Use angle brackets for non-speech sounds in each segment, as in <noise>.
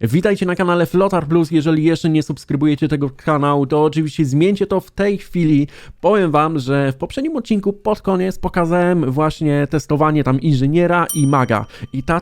Witajcie na kanale Flotar Plus. Jeżeli jeszcze nie subskrybujecie tego kanału, to oczywiście zmieńcie to w tej chwili. Powiem wam, że w poprzednim odcinku pod koniec pokazałem właśnie testowanie tam inżyniera i maga. I ta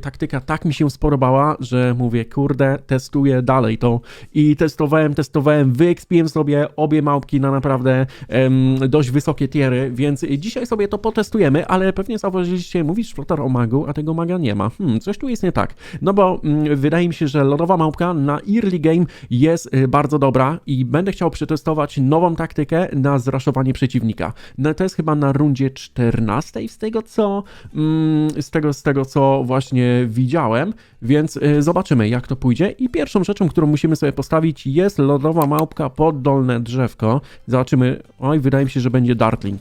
taktyka, tak mi się spodobała, że mówię, kurde, testuję dalej to. I testowałem, testowałem, wyekspiłem sobie obie małpki na naprawdę em, dość wysokie tiery, więc dzisiaj sobie to potestujemy, ale pewnie zauważyliście, mówisz Flotar o magu, a tego maga nie ma. Hmm, coś tu jest nie tak. No bo mm, wydaje mi się, że lodowa małpka na early game jest y, bardzo dobra i będę chciał przetestować nową taktykę na zraszowanie przeciwnika. No to jest chyba na rundzie 14 z tego co mm, z tego z tego co właśnie widziałem, więc y, zobaczymy jak to pójdzie i pierwszą rzeczą, którą musimy sobie postawić jest lodowa małpka pod dolne drzewko. Zobaczymy. Oj, wydaje mi się, że będzie dartling.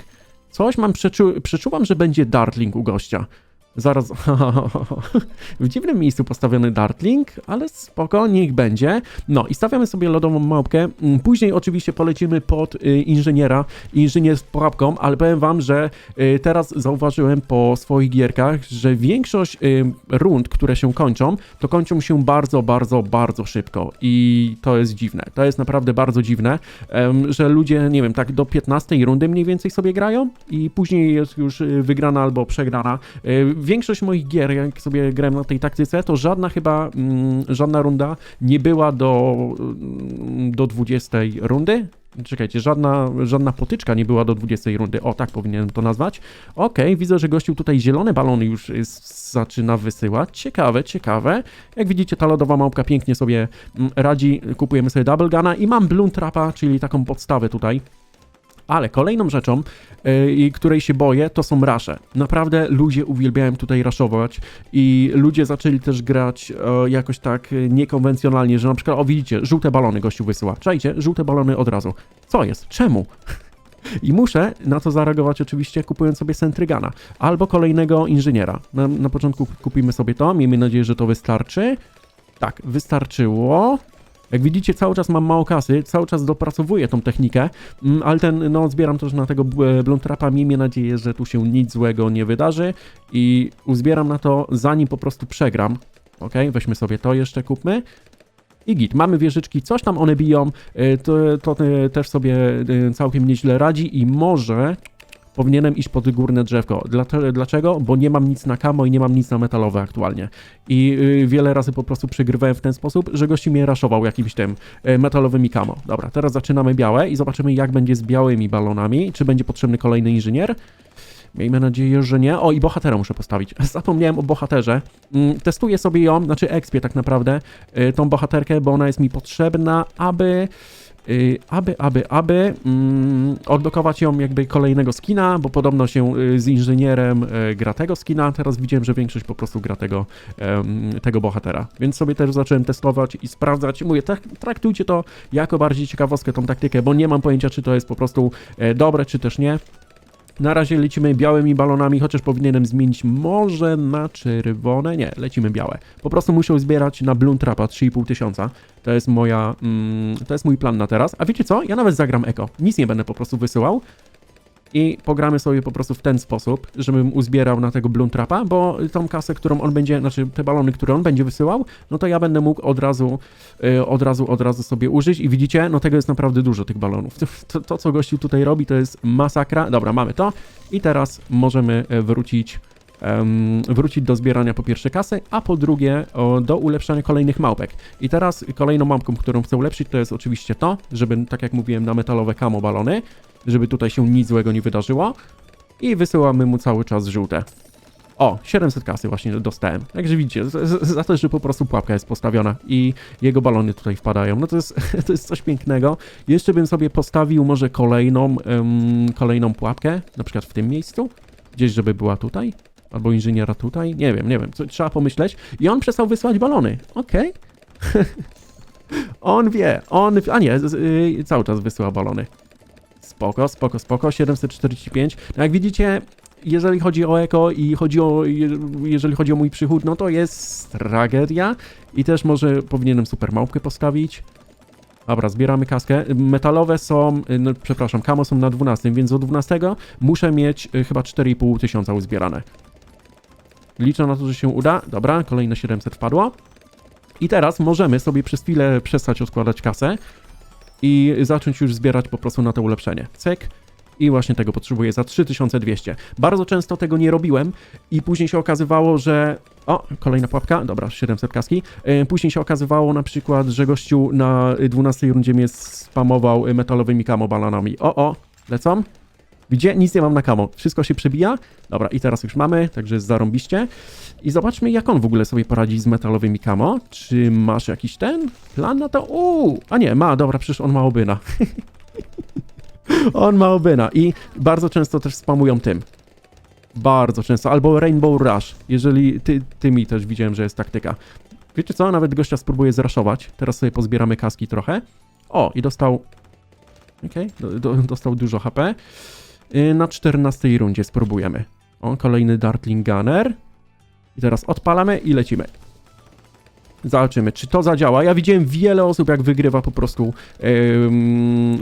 Coś mam przeczu przeczuwam, że będzie dartling u gościa. Zaraz. <laughs> w dziwnym miejscu postawiony Dartling, ale spoko, niech będzie. No i stawiamy sobie lodową małpkę. Mm, Później oczywiście polecimy pod y, inżyniera, inżynier z pułapką, ale powiem wam, że y, teraz zauważyłem po swoich gierkach, że większość y, rund, które się kończą, to kończą się bardzo, bardzo, bardzo szybko. I to jest dziwne. To jest naprawdę bardzo dziwne, że ludzie, nie wiem, tak do 15 rundy mniej więcej sobie grają i później jest już wygrana albo przegrana. Większość moich gier, jak sobie grałem na tej taktyce, to żadna chyba, mm, żadna runda nie była do, mm, do 20 rundy. Czekajcie, żadna, żadna potyczka nie była do 20 rundy. O, tak powinienem to nazwać. Okej, widzę, że gościu tutaj zielone balony już zaczyna wysyłać. Ciekawe, ciekawe. Jak widzicie, ta lodowa małpka pięknie sobie mm, radzi. Kupujemy sobie double guna i mam bloom trapa, czyli taką podstawę tutaj. Ale kolejną rzeczą, yy, której się boję, to są rasze. Naprawdę ludzie uwielbiają tutaj raszować i ludzie zaczęli też grać e, jakoś tak niekonwencjonalnie, że na przykład, o widzicie, żółte balony gościu wysyła. Czajcie, żółte balony od razu. Co jest? Czemu? <laughs> I muszę na to zareagować oczywiście kupując sobie Sentrygana albo kolejnego inżyniera. Na, na początku kupimy sobie to, miejmy nadzieję, że to wystarczy. Tak, wystarczyło. Jak widzicie, cały czas mam mało kasy, cały czas dopracowuję tą technikę, mm, ale ten, no, zbieram też na tego e, Bluntrapa. Miejmy nadzieję, że tu się nic złego nie wydarzy i uzbieram na to, zanim po prostu przegram. Ok, weźmy sobie to jeszcze, kupmy. I git, mamy wieżyczki, coś tam one biją, e, to, to e, też sobie całkiem nieźle radzi i może powinienem iść pod górne drzewko. Dlaczego? Bo nie mam nic na kamo i nie mam nic na metalowe aktualnie. I y, wiele razy po prostu przegrywałem w ten sposób, że gości mnie raszował jakimś tym y, metalowymi kamo. Dobra, teraz zaczynamy białe i zobaczymy jak będzie z białymi balonami. Czy będzie potrzebny kolejny inżynier? Miejmy nadzieję, że nie. O, i bohatera muszę postawić. <laughs> Zapomniałem o bohaterze. Mm, Testuję sobie ją, znaczy expię tak naprawdę, y, tą bohaterkę, bo ona jest mi potrzebna, aby... y, Aby, aby, aby mm, odblokować ją jakby kolejnego skina, bo podobno się y, z inżynierem y, gra tego skina. Teraz widziałem, że większość po prostu gra tego, tego bohatera. Więc sobie też zacząłem testować i sprawdzać. Mówię, tak, traktujcie to jako bardziej ciekawostkę, tą taktykę, bo nie mam pojęcia, czy to jest po prostu e, dobre, czy też nie. Na razie lecimy białymi balonami, chociaż powinienem zmienić może na czerwone. Nie, lecimy białe. Po prostu muszę zbierać na Bloom Trapa 3,5 tysiąca. To jest moja, mm, to jest mój plan na teraz. A wiecie co? Ja nawet zagram eko. Nic nie będę po prostu wysyłał. I pogramy sobie po prostu w ten sposób, żebym uzbierał na tego Bloom Trapa, bo tą kasę, którą on będzie, znaczy te balony, które on będzie wysyłał, no to ja będę mógł od razu, y, od razu, od razu sobie użyć i widzicie, no tego jest naprawdę dużo tych balonów. To, to, co gościu tutaj robi, to jest masakra. Dobra, mamy to i teraz możemy e, wrócić wrócić do zbierania po pierwsze kasy, a po drugie do ulepszania kolejnych małpek. I teraz kolejną małpką, którą chcę ulepszyć, to jest oczywiście to, żeby, tak jak mówiłem, na metalowe kamo balony, żeby tutaj się nic złego nie wydarzyło. I wysyłamy mu cały czas żółte. O, 700 kasy właśnie dostałem. Także widzicie, za to, że po prostu pułapka jest postawiona i jego balony tutaj wpadają. No to jest, <laughs> to jest coś pięknego. Jeszcze bym sobie postawił może kolejną, em, kolejną pułapkę, na przykład w tym miejscu. Gdzieś, żeby była tutaj. Albo inżyniera tutaj. Nie wiem, nie wiem. Co, trzeba pomyśleć. I on przestał wysyłać balony. Okej. <laughs> on wie. On... A nie, y, cały czas wysyła balony. Spoko, spoko, spoko. 745. No jak widzicie, jeżeli chodzi o eko i chodzi o, je- jeżeli chodzi o mój przychód, no to jest tragedia. I też może powinienem super małpkę postawić. Dobra, zbieramy kaskę. Metalowe są, y, no, przepraszam, kamo są na 12, więc do 12 muszę mieć y, chyba 4,5 tysiąca uzbierane. Liczę na to, że się uda. Dobra, kolejne 700 wpadło. I teraz możemy sobie przez chwilę przestać odkładać kasę i zacząć już zbierać po prostu na to ulepszenie. Cyk. I właśnie tego potrzebuję za 3200. Bardzo często tego nie robiłem i później się okazywało, że... O, kolejna pułapka, dobra, 700 kaski. E, Później się okazywało na przykład, że gościu na 12 rundzie mnie spamował metalowymi kamo balonami. O, o, lecą. Widzicie? Nic nie mam na kamo. Wszystko się przebija. Dobra, i teraz już mamy, także zarąbiście. I zobaczmy, jak on w ogóle sobie poradzi z metalowymi kamo. Czy masz jakiś ten plan na to? Uuu, a nie, ma, dobra, przecież on ma obyna. <laughs> on ma obyna i bardzo często też spamują tym. Bardzo często. Albo Rainbow Rush, jeżeli ty, tymi też widziałem, że jest taktyka. Wiecie co? Nawet gościa spróbuję zraszować. Teraz sobie pozbieramy kaski trochę. O, i dostał... Okej, do, dostał dużo HP. Yy, Na 14 rundzie spróbujemy. O, kolejny Dartling Gunner. I teraz odpalamy i lecimy. Zobaczymy, czy to zadziała. Ja widziałem wiele osób, jak wygrywa po prostu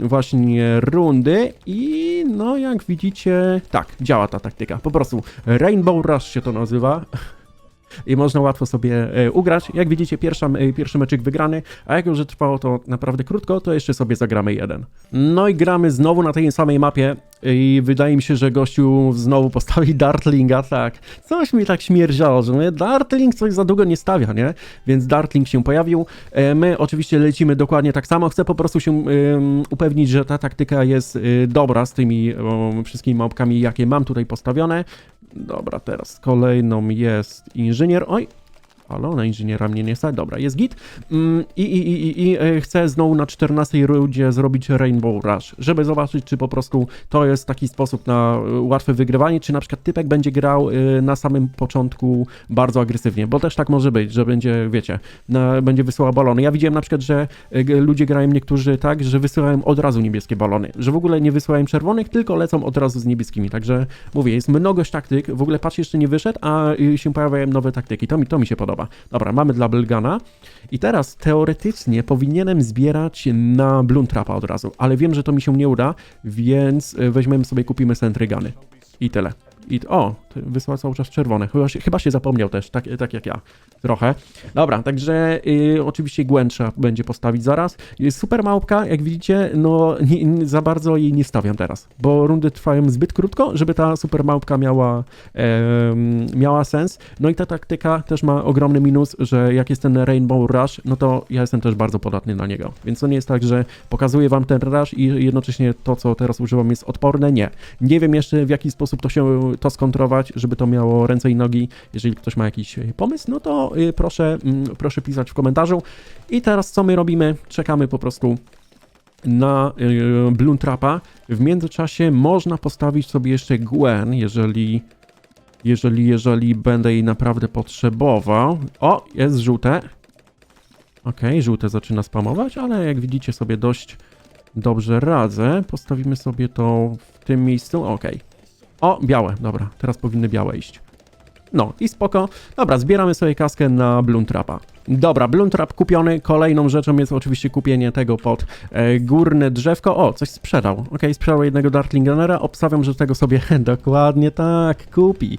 właśnie rundy i no jak widzicie, tak, działa ta taktyka. Po prostu Rainbow Rush się to nazywa. <laughs> I można łatwo sobie e, ugrać. Jak widzicie, pierwsza, e, pierwszy meczyk wygrany, a jak już trwało to naprawdę krótko, to jeszcze sobie zagramy jeden. No i gramy znowu na tej samej mapie i wydaje mi się, że gościu znowu postawi <laughs> Dartlinga, tak. Coś mi tak śmierdziało, że Dartling coś za długo nie stawia, nie? Więc Dartling się pojawił. E, My oczywiście lecimy dokładnie tak samo. Chcę po prostu się upewnić, że ta taktyka jest y, dobra z tymi wszystkimi małpkami, jakie mam tutaj postawione. Dobra, teraz kolejną jest inżynier. Oj, ale na inżyniera mnie nie stać. Dobra, jest git. Mm, I, i, i, i, e, chcę znowu na 14 rundzie zrobić Rainbow Rush, żeby zobaczyć, czy po prostu to jest taki sposób na e, łatwe wygrywanie, czy na przykład typek będzie grał e, na samym początku bardzo agresywnie, bo też tak może być, że będzie, wiecie, na, będzie wysyłał balony. Ja widziałem na przykład, że ludzie grają niektórzy tak, że wysyłają od razu niebieskie balony, że w ogóle nie wysyłają czerwonych, tylko lecą od razu z niebieskimi, także mówię, jest mnogość taktyk, w ogóle patch jeszcze nie wyszedł, a się pojawiają nowe taktyki, to mi, to mi się podoba. Dobra, mamy dla Belgana i teraz teoretycznie powinienem zbierać na Bloomtrapa od razu, ale wiem, że to mi się nie uda, więc y, weźmiemy sobie, kupimy Sentrygany i tyle. I o, wysłał cały czas czerwone. Chyba się, chyba się zapomniał też, tak, tak jak ja. Trochę. Dobra, także y, oczywiście Gwen trzeba będzie postawić zaraz. Jest super małpka, jak widzicie, no nie, nie, za bardzo jej nie stawiam teraz, bo rundy trwają zbyt krótko, żeby ta super małpka miała, em, miała sens. No i ta taktyka też ma ogromny minus, że jak jest ten Rainbow Rush, no to ja jestem też bardzo podatny na niego. Więc to nie jest tak, że pokazuję wam ten rush i jednocześnie to, co teraz używam jest odporne. Nie. Nie wiem jeszcze w jaki sposób to się to skontrować, żeby to miało ręce i nogi. Jeżeli ktoś ma jakiś y, pomysł, no to y, proszę, mm, proszę pisać w komentarzu. I teraz co my robimy? Czekamy po prostu na y, Bloom Trapa. W międzyczasie można postawić sobie jeszcze Gwen, jeżeli jeżeli, jeżeli będę jej naprawdę potrzebował. O, jest żółte. Okej, żółte zaczyna spamować, ale jak widzicie sobie dość dobrze radzę. Postawimy sobie to w tym miejscu. Okej. O, białe, dobra, teraz powinny białe iść. No i spoko. Dobra, zbieramy sobie kaskę na Bloom Trapa. Dobra, Bloom Trap kupiony. Kolejną rzeczą jest oczywiście kupienie tego pod e, górne drzewko. O, coś sprzedał. Okej, sprzedał jednego Dartlinganera. Obstawiam, że tego sobie <laughs> dokładnie tak kupi.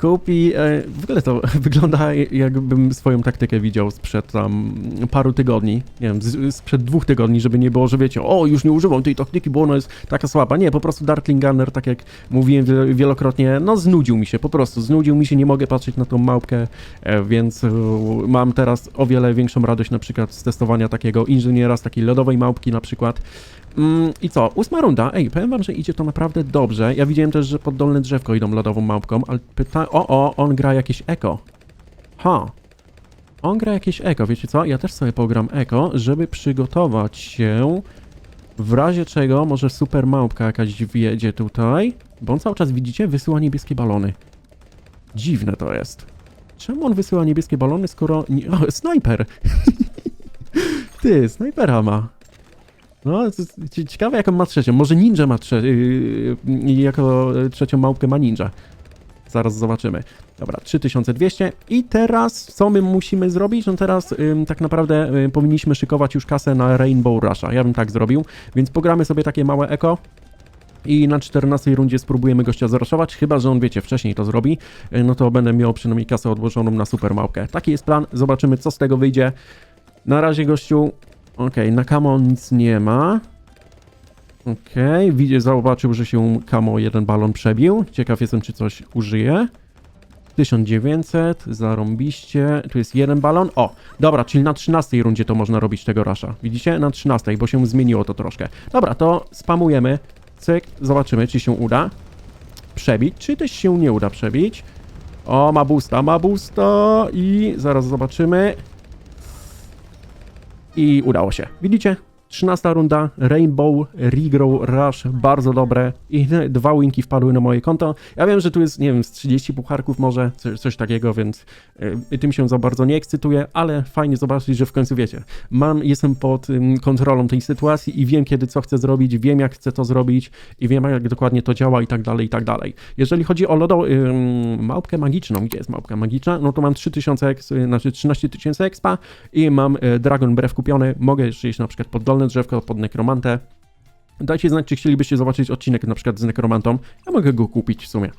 Kupi. E, w ogóle to <laughs> wygląda jakbym swoją taktykę widział sprzed tam paru tygodni. Nie wiem, sprzed dwóch tygodni, żeby nie było, że wiecie, o, już nie używam tej taktyki, bo ona jest taka słaba. Nie, po prostu Dartlinganer, tak jak mówiłem wiel- wielokrotnie, no znudził mi się, po prostu znudził mi się, nie mogę patrzeć na tą małpkę, e, więc e, mam teraz o wiele większą radość na przykład z testowania takiego inżyniera, z takiej lodowej małpki na przykład. Mm, I co? Ósma runda. Ej, powiem wam, że idzie to naprawdę dobrze. Ja widziałem też, że pod dolne drzewko idą lodową małpką, ale pyta... O, o, on gra jakieś eko. Ha. On gra jakieś eko, wiecie co? Ja też sobie pogram eko, żeby przygotować się w razie czego może super małpka jakaś wjedzie tutaj, bo on cały czas, widzicie, wysyła niebieskie balony. Dziwne to jest. Czemu on wysyła niebieskie balony, skoro... Nie... <laughs> O, snajper! <laughs> Ty, snajpera ma. No, ciekawe jaką ma trzecią. Może ninja ma trze... Yy, jako trzecią małpkę ma ninja. Zaraz zobaczymy. Dobra, 3200. I teraz co my musimy zrobić? No teraz ym, tak naprawdę y, powinniśmy szykować już kasę na Rainbow Rusha. Ja bym tak zrobił. Więc pogramy sobie takie małe eko. I na 14 rundzie spróbujemy gościa zaraszować, chyba że on, wiecie, wcześniej to zrobi, y, no to będę miał przynajmniej kasę odłożoną na super małpkę. Taki jest plan, zobaczymy co z tego wyjdzie. Na razie gościu, okej, na kamo nic nie ma. Okej, widzę, zobaczył, że się kamo jeden balon przebił. Ciekaw jestem, czy coś użyje. 1900, zarąbiście. Tu jest jeden balon. O, dobra, czyli na 13 rundzie to można robić tego rasza. Widzicie? Na 13, bo się zmieniło to troszkę. Dobra, to spamujemy. Cyk, zobaczymy, czy się uda przebić, czy też się nie uda przebić. O, ma boosta, ma boosta i zaraz zobaczymy. I udało się. Widzicie? 13 runda, Rainbow Regrow Rush, bardzo dobre i dwa winki wpadły na moje konto. Ja wiem, że tu jest, nie wiem, z 30 pucharków może, coś, coś takiego, więc y, tym się za bardzo nie ekscytuję, ale fajnie zobaczyć, że w końcu wiecie, mam, jestem pod ym, kontrolą tej sytuacji i wiem, kiedy co chcę zrobić, wiem, jak chcę to zrobić i wiem, jak dokładnie to działa i tak dalej, i tak dalej. Jeżeli chodzi o lodo, ym, małpkę magiczną, gdzie jest małpka magiczna, no to mam 3000, eks, znaczy 13 tysięcy expa i mam y, Dragon Breath kupiony, mogę jeszcze iść na przykład pod dolne drzewko, pod nekromantę. Dajcie znać, czy chcielibyście zobaczyć odcinek na przykład z nekromantą. Ja mogę go kupić w sumie.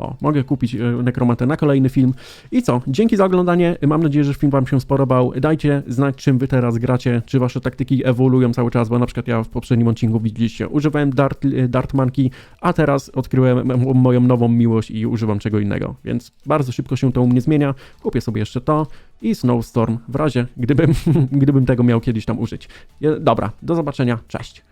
O, mogę kupić e, nekromantę na kolejny film. I co? Dzięki za oglądanie. Mam nadzieję, że film Wam się spodobał. Dajcie znać, czym Wy teraz gracie, czy Wasze taktyki ewoluują cały czas, bo na przykład ja w poprzednim odcinku widzieliście, używałem Dart, e, Dart Monkey, a teraz odkryłem moją nową miłość i używam czego innego. Więc bardzo szybko się to u mnie zmienia. Kupię sobie jeszcze to i Snowstorm w razie, gdybym, <laughs> gdybym tego miał kiedyś tam użyć. Dobra, do zobaczenia. Cześć.